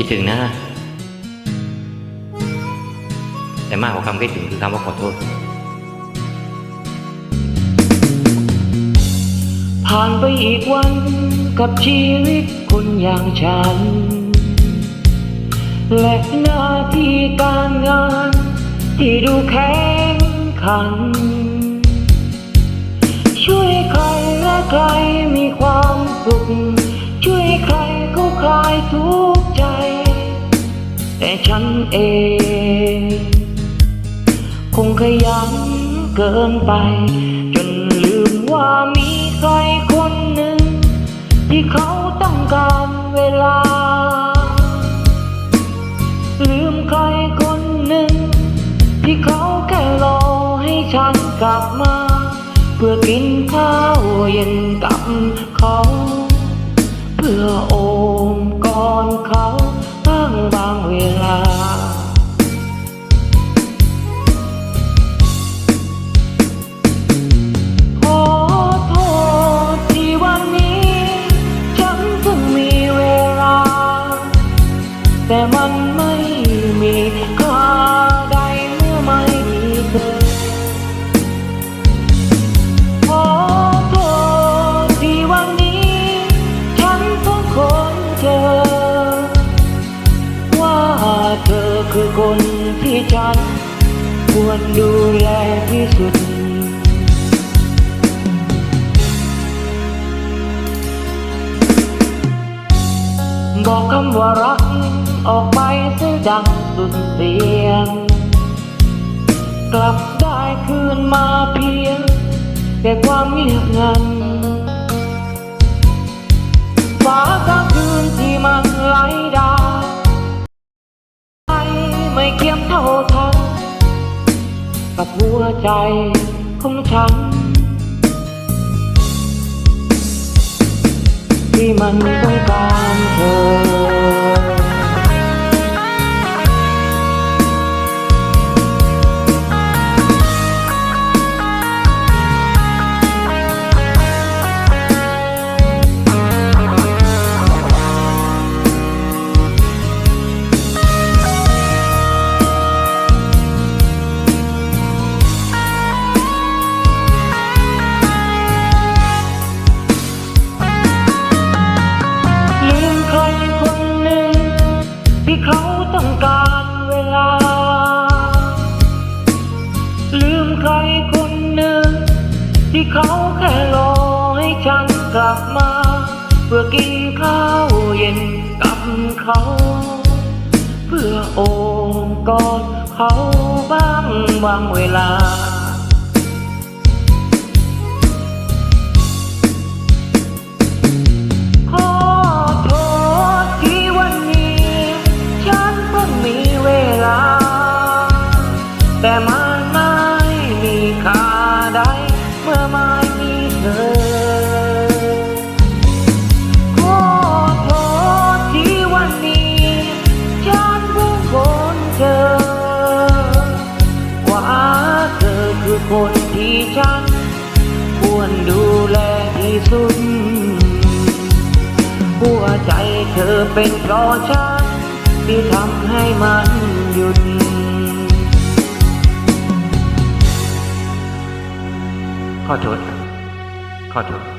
คิดถึงนะ แต่มากกว่าคำคิดถึงคือคำว่าขอโทษ ผ่านไปอีกวันกับชีวิตคนอย่างฉัน และหน้าที่การงาน ที่ดูแข็งขัน ช่วยใครและใครมีความสุข ช่วยใครก็คลายทุกข์ ใจ แต่ฉันเอง คงขยันเกินไป จนลืมว่ามีใครคนหนึ่ง ที่เขาต้องการเวลา ลืมใครคนหนึ่ง ที่เขาแค่รอให้ฉันกลับมา เพื่อกินข้าวเย็นกับเขา เพื่อโอ เขาบ้างบางเวลา ขอโทษที่วันนี้ ฉันเพิ่งมีเวลา แต่มา คนที่ฉันควรดูแลที่สุด บอกคำว่ารักออกไปเสียดังสุดเสียง กลับได้คืนมาเพียง แต่ความเงียบงัน ท่าทันกับหัวใจของฉัน ที่มันต้องการเธอ เพื่อกินข้าวเย็นกับเขา เพื่อโอบกอดเขาบ้างบางเวลา ขอโทษที่วันนี้ ฉันเพิ่งมีเวลา แต่มัน ฉันควรดูแลที่สุด หัวใจเธอเป็นเพราะฉัน ที่ทำให้มันหยุดขอโทษครับขอโทษ